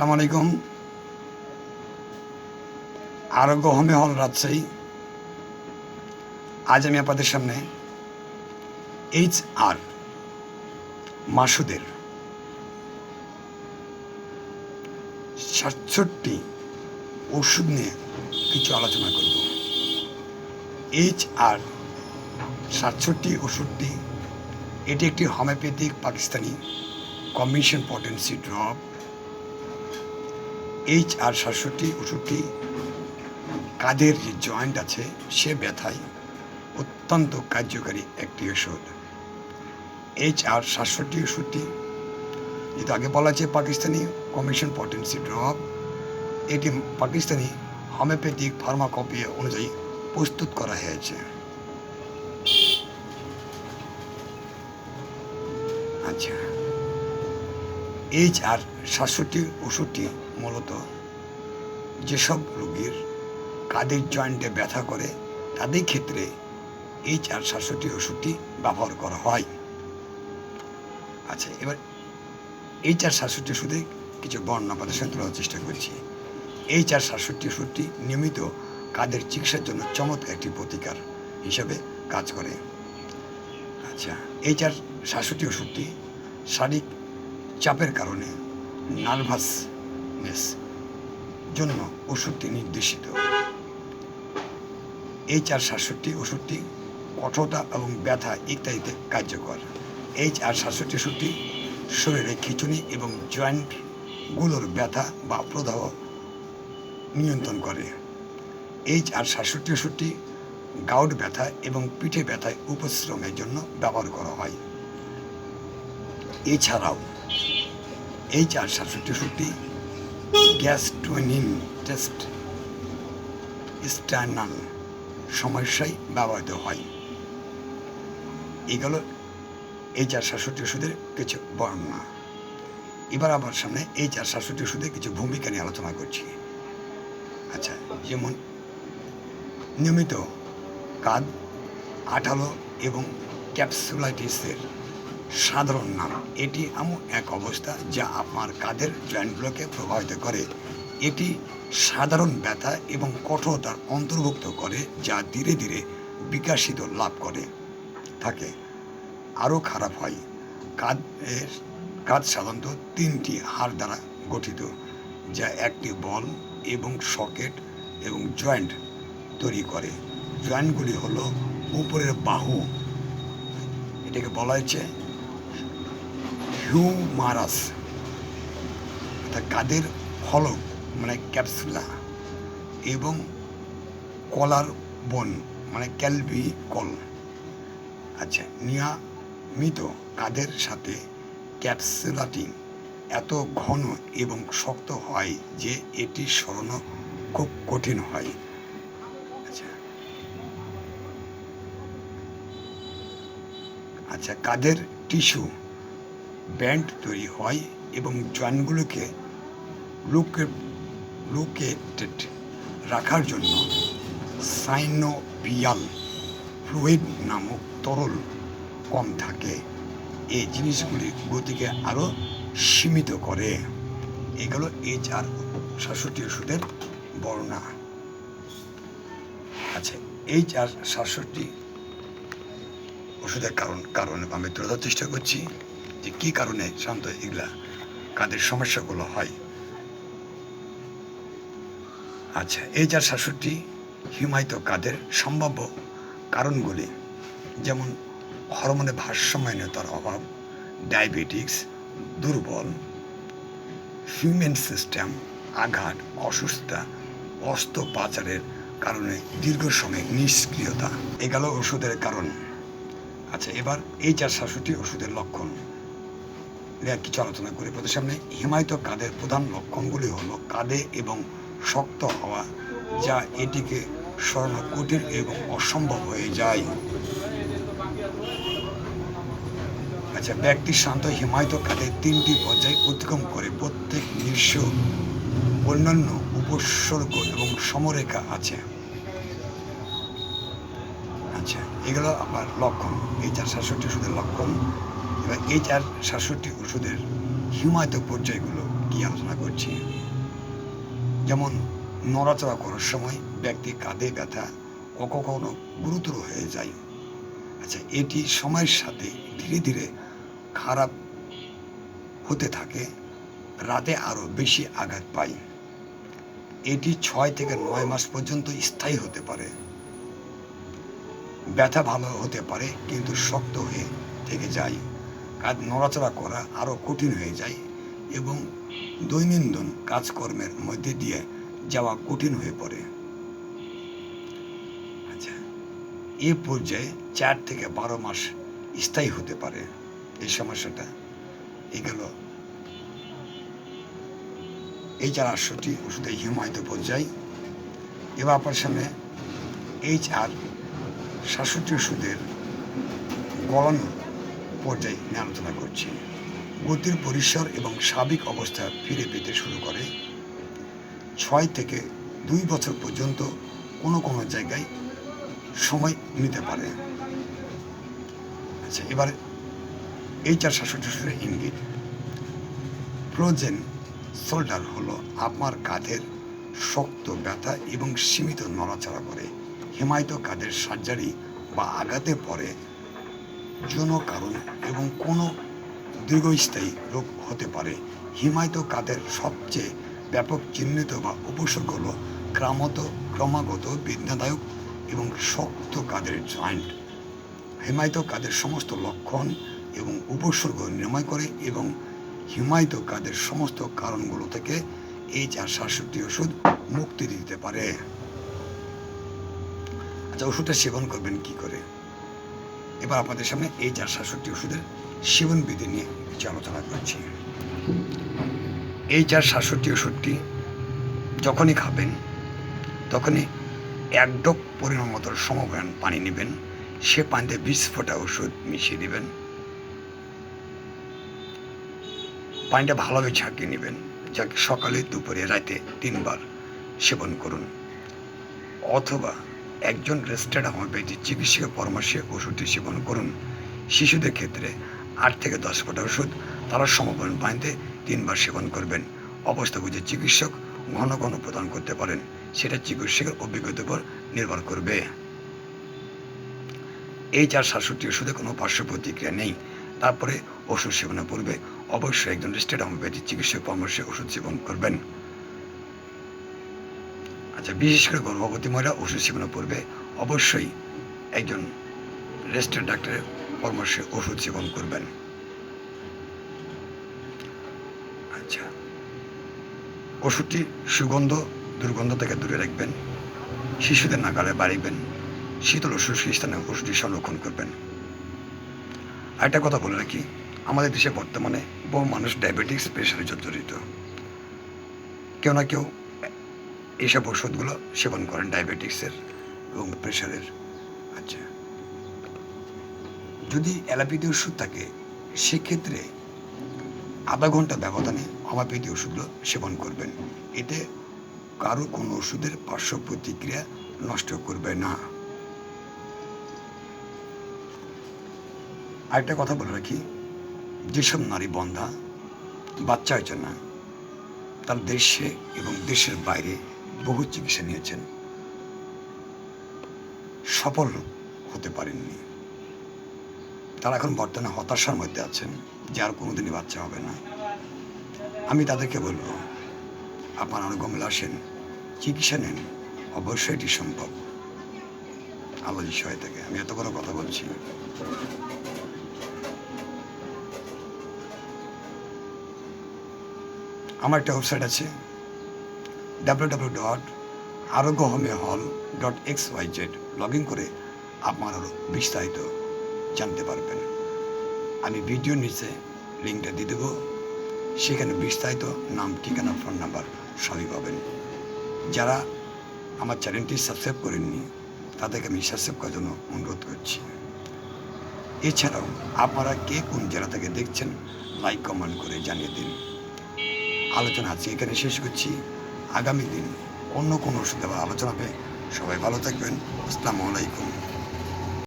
আসসালামু আলাইকুম। আরোগ্য হোমে হল রাজশাহী। আজ আমি আপনাদের সামনে এইচ আর মাসুদের সাতষট্টি ওষুধ নিয়ে কিছু আলোচনা করব। এইচ আর সাতষট্টি ওষুধটি, এটি একটি homeopathic Pakistani combination potency drop H R সাতষট্টি ওষুধটি কাদের যে জয়েন্ট আছে, সে ব্যথায় অত্যন্ত কার্যকারী একটি ওষুধ এইচ আর সাতষট্টি ওষুধটি যেটা আগে বলা আছে পাকিস্তানি কমিশন পটেন্সি ড্রপ এটি পাকিস্তানি হোমিওপ্যাথিক ফার্মাকপি অনুযায়ী প্রস্তুত করা হয়েছে। আচ্ছা। এইচ আর সাতষট্টি ওষুধটি মূলত যেসব রোগীর কাঁধের জয়েন্টে ব্যথা করে, তাদের ক্ষেত্রে এইচ আর সাতষট্টি ওষুধটি ব্যবহার করা হয়। আচ্ছা এবার এইচ আর সাতষট্টি ওষুধে কিছু বর্ণনা সাথে তোলার চেষ্টা করছি। এইচ আর সাতষট্টি ওষুধটি নিয়মিত কাদের চিকিৎসার জন্য চমৎকার একটি প্রতিকার হিসাবে কাজ করে। আচ্ছা এইচ আর সাতষট্টি ওষুধটি শারীরিক চাপের কারণে নার্ভাসনেস জন্য ওষুধটি নির্দেশিত। এইচ আর সাতষট্টি ওষুধটি কঠোরতা এবং ব্যথা ইত্যাদিতে কার্যকর। এইচ আর সাতষট্টি ওষুধটি শরীরে খিচুনি এবং জয়েন্টগুলোর ব্যথা বা প্রদাহ নিয়ন্ত্রণ করে। এইচ আর সাতষট্টি ওষুধটি গাউট ব্যথা এবং পিঠে ব্যথায় উপশ্রমের জন্য ব্যবহার করা হয়। এছাড়াও এইচ আর সাতষট্টি ওষুধটি গ্যাস্ট্রোনিন টেস্ট স্ট্যানাল সমস্যায় ব্যবহৃত হয়। এগুলো এইচ আর সাতষট্টি ওষুধের কিছু বর্ণনা। এবার আমার সামনে এইচ আর সাতষট্টি ওষুধের কিছু ভূমিকা নিয়ে আলোচনা করছি। আচ্ছা যেমন নিয়মিত কাদ আঠালো এবং ক্যাপসুলাইটিসের সাধারণ নাম। এটি এমন এক অবস্থা যা আপনার কাঁধের জয়েন্টগুলোকে প্রভাবিত করে। এটি সাধারণ ব্যথা এবং কঠোরতার অন্তর্ভুক্ত করে, যা ধীরে ধীরে বিকাশিত লাভ করে। থাকে। আরও খারাপ হয় কাঁধের কাঁধ সাধারণত তিনটি হাড় দ্বারা গঠিত, যা একটি বল এবং সকেট এবং জয়েন্ট তৈরি করে। জয়েন্টগুলি হলো উপরের বাহু। এটাকে বলা হয়েছে হিউমারাস অর্থাৎ কাদের ফলক? মানে ক্যাপসুলা এবং কলার বন মানে ক্যালভি কল। আচ্ছা নিয়মিত কাদের সাথে ক্যাপসুলাটি এত ঘন এবং শক্ত হয় যে এটি সরানো খুব কঠিন হয়? আচ্ছা। আচ্ছা কাদের টিস্যু? ব্যান্ড তৈরি হয় এবং জয়েন্টগুলোকে লুকে লুকেটেড রাখার জন্য সাইনোভিয়াল ফ্লুইড নামক তরল কম থাকে। এই জিনিসগুলি গতিকে আরও সীমিত করে। এগুলো এইচ আর সাতষট্টি ওষুধের বর্ণনা। আচ্ছা এইচ আর সাতষট্টি ওষুধের কারণ কারণ আমি তুলে চেষ্টা করছি। যে কী কারণে শান্ত এগুলা কাদের সমস্যাগুলো হয়? আচ্ছা এই যার সাতষট্টি হিমায়িত কাদের সম্ভাব্য কারণগুলি? যেমন হরমোনের ভারসাম্যহীনতার অভাব, ডায়াবেটিক্স, দুর্বল, হিউম্যান সিস্টেম, আঘাত, অসুস্থতা অস্ত্রোপচারের কারণে দীর্ঘ সময় নিষ্ক্রিয়তা। এগুলো ওষুধের কারণ। আচ্ছা এবার এই চার সাতষট্টি ওষুধের লক্ষণ। কিছু আলোচনা করি। প্রতি সামনে হিমায়িত কাদের প্রধান লক্ষণগুলি হলো কাঁধে এবং শক্ত হওয়া, যা এটিকে সরানো কঠিন এবং অসম্ভব হয়ে যায়। আচ্ছা ব্যক্তি শান্ত হিমায়িত কাঁধে তিনটি পর্যায় অতিক্রম করে। প্রত্যেক নিঃস্ব, অন্যান্য উপসর্গ এবং সমরেখা আছে। আচ্ছা এগুলো আপনার লক্ষণ। এই চার সাতষট্টি ওষুধের লক্ষণ। এই চার সাতষট্টি ওষুধের হিমায়িত পর্যায়গুলো কি আলোচনা করছি? যেমন নড়াচড়া করার সময় ব্যক্তি কাঁধে ব্যথা কখনো গুরুতর হয়ে যায়। আচ্ছা এটি সময়ের সাথে ধীরে ধীরে খারাপ হতে থাকে, রাতে আরও বেশি আঘাত পায়। এটি ছয় থেকে নয় মাস পর্যন্ত স্থায়ী হতে পারে। ব্যথা ভালো হতে পারে, কিন্তু শক্ত হয়ে থেকে যায়। কাজ নড়াচড়া করা আরও কঠিন হয়ে যায় এবং দৈনন্দিন কাজকর্মের মধ্যে দিয়ে যাওয়া কঠিন হয়ে পড়ে। আচ্ছা এ পর্যায়ে চার থেকে বারো মাস স্থায়ী হতে পারে এই সমস্যাটা। এগুলো এই চার আটষট্টি ওষুধে হিমায়িত পর্যায়। সামনে এইচ আর সাতষট্টি ওষুধের গড়ানো পর্যায়ে নিয়ে আলোচনা করছি। গতির পরিসর এবং সাবিক অবস্থা ফিরে পেতে শুরু করে। ছয় থেকে দুই বছর পর্যন্ত কোনো কোনো জায়গায় সময় নিতে পারে। আচ্ছা এবার এই চার ওষুধের ইঙ্গিত। ফ্রোজেন শোল্ডার হলো আপনার কাঁধের শক্ত ব্যথা এবং সীমিত নড়াচড়া করে। হিমায়িত কাঁধের সার্জারি বা আঘাতে পরে যৌন কারণ এবং কোনো দীর্ঘস্থায়ী রোগ হতে পারে। হিমায়িত কাদের সবচেয়ে ব্যাপক চিহ্নিত বা উপসর্গ হল ক্রমাগত ক্রমাগত বেদনাদায়ক এবং শক্ত কাদের জয়েন্ট। হিমায়িত কাদের সমস্ত লক্ষণ এবং উপসর্গ নির্ণয় করে এবং হিমায়িত কাদের সমস্ত কারণগুলো থেকে এই চার সাতষট্টি ওষুধ মুক্তি দিতে পারে। আচ্ছা ওষুধটা সেবন করবেন কি করে? এবার আপনাদের সামনে এই চার সাতষট্টি ওষুধের সেবন বিধি নিয়ে কিছু আলোচনা করছি। এই চার সাতষট্টি ওষুধটি যখনই খাবেন, তখনই এক ডোক পরিমাণ মতো সমপরিমাণ পানি নেবেন, সে পানিতে বিশ ফোঁটা ওষুধ মিশিয়ে দিবেন। পানিটা ভালোভাবে ঝাঁকিয়ে নেবেন, যাকে সকালে, দুপুরে, রাতে তিনবার সেবন করুন। অথবা একজন রেজিস্টার্ড হোমিওপ্যাথি চিকিৎসকের পরামর্শে ওষুধটি সেবন করুন। শিশুদের ক্ষেত্রে আট থেকে দশ ফোঁটা ওষুধ, তারা সমপরিমাণ পানিতে তিনবার সেবন করবেন। অবস্থা বুঝে চিকিৎসক ঘন ঘন প্রদান করতে পারেন, সেটা চিকিৎসকের অভিজ্ঞতার উপর নির্ভর করবে। এই চার সাতষট্টি ওষুধে কোনো পার্শ্ব প্রতিক্রিয়া নেই। তারপরে ওষুধ সেবনের পূর্বে অবশ্যই একজন রেজিস্টার্ড হোমিওপ্যাথি চিকিৎসক পরামর্শে ওষুধ সেবন করবেন। আচ্ছা বিশেষ করে গর্ভবতী মহিলা ওষুধ সেবনের পূর্বে অবশ্যই একজন রেস্টের ডাক্তারের পরামর্শে ওষুধ সেবন করবেন। আচ্ছা ওষুধটি সুগন্ধ, দুর্গন্ধ থেকে দূরে রাখবেন, শিশুদের নাগালে বাড়িবেন শীতল ও শুষ্ক স্থানে ওষুধটি সংরক্ষণ করবেন। আরেকটা কথা বলে রাখি, আমাদের দেশে বর্তমানে বহু মানুষ ডায়াবেটিস প্রেশারে জর্জরিত। কেউ না কেউ এইসব ওষুধগুলো সেবন করেন ডায়াবেটিক্সের এবং প্রেশারের। আচ্ছা। যদি অ্যালোপ্যাথি ওষুধ থাকে, সেক্ষেত্রে আধা ঘণ্টা ব্যবধানে হোমিওপ্যাথি ওষুধগুলো সেবন করবেন। এতে কারও কোনো ওষুধের পার্শ্ব প্রতিক্রিয়া নষ্ট করবে না। আরেকটা কথা বলে রাখি, যেসব নারী বন্ধা বাচ্চা হয়েছে না, তার দেশে এবং দেশের বাইরে বহু চিকিৎসা নিয়েছেন। সফল হতে পারেননি। তারা এখন বর্তমানে হতাশার মধ্যে আছেন যে আর কোনোদিনই বাচ্চা হবে না। আমি তাদেরকে বলব, আপনার অনুগমলে আসেন, চিকিৎসা নেন, অবশ্যই এটি সম্ভব। আল্লাহ সহায় থাকে। আমি এত বড় কথা বলছি। আমার একটা ওয়েবসাইট আছে। ডাব্লিউ ডাব্লিউ ডট আরোগ্য হোমে হল dot X Y Z log in করে আপনার বিস্তারিত জানতে পারবেন। আমি ভিডিও নিচে লিঙ্কটা দিয়ে দেবো। সেখানে বিস্তারিত নাম, ঠিকানা, ফোন নাম্বার সবই পাবেন। যারা আমার চ্যানেলটি সাবস্ক্রাইব করেননি, তাদেরকে আমি সাবস্ক্রাইব করার জন্য অনুরোধ করছি। এছাড়াও আপনারা কে কোন জেলা থেকে দেখছেন লাইক কমেন্ট করে জানিয়ে দিন। আলোচনা আজকে এখানে শেষ করছি। আগামী দিন অন্য কোনো ওষুধ আলোচনা পেয়ে সবাই ভালো থাকবেন। আসসালামু আলাইকুম।